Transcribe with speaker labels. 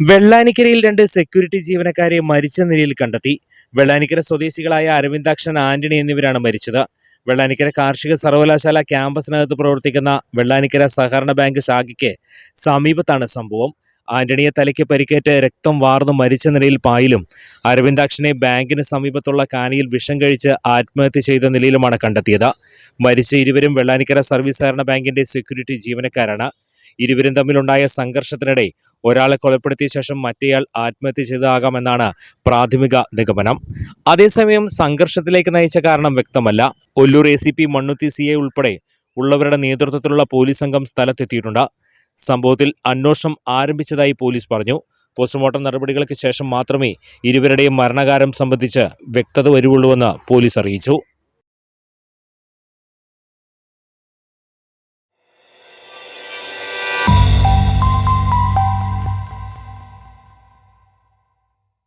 Speaker 1: വെള്ളാനിക്കരയിൽ രണ്ട് സെക്യൂരിറ്റി ജീവനക്കാരെ മരിച്ച നിലയിൽ കണ്ടെത്തി. വെള്ളാനിക്കര സ്വദേശികളായ അരവിന്ദാക്ഷൻ ആന്റണി എന്നിവരാണ് മരിച്ചത്. വെള്ളാനിക്കര കാർഷിക സർവകലാശാല ക്യാമ്പസിനകത്ത് പ്രവർത്തിക്കുന്ന വെള്ളാനിക്കര സഹകരണ ബാങ്ക് ശാഖയ്ക്ക് സമീപത്താണ് സംഭവം. ആന്റണിയെ തലയ്ക്ക് പരിക്കേറ്റ് രക്തം വാർന്ന് മരിച്ച നിലയിൽ പായിലും അരവിന്ദാക്ഷനെ ബാങ്കിന് സമീപത്തുള്ള കാനിയിൽ വിഷം കഴിച്ച് ആത്മഹത്യ ചെയ്ത നിലയിലുമാണ് കണ്ടെത്തിയത്. മരിച്ച ഇരുവരും വെള്ളാനിക്കര സർവീസ് സഹകരണ ബാങ്കിന്റെ സെക്യൂരിറ്റി ജീവനക്കാരാണ്. ഇരുവരും തമ്മിലുണ്ടായ സംഘർഷത്തിനിടെ ഒരാളെ കൊലപ്പെടുത്തിയ ശേഷം മറ്റേയാൾ ആത്മഹത്യ ചെയ്തതാകാമെന്നാണ് പ്രാഥമിക നിഗമനം. അതേസമയം സംഘർഷത്തിലേക്ക് നയിച്ച കാരണം വ്യക്തമല്ല. Ollur A C P Mannuthy C A ഉൾപ്പെടെ ഉള്ളവരുടെ നേതൃത്വത്തിലുള്ള പോലീസ് സംഘം സ്ഥലത്തെത്തിയിട്ടുണ്ട്. സംഭവത്തിൽ അന്വേഷണം ആരംഭിച്ചതായി പോലീസ് പറഞ്ഞു. പോസ്റ്റ്മോർട്ടം നടപടികൾക്ക് ശേഷം മാത്രമേ ഇരുവരുടെയും മരണകാരം സംബന്ധിച്ച് വ്യക്തത വരുവുള്ളൂവെന്ന് പോലീസ് അറിയിച്ചു.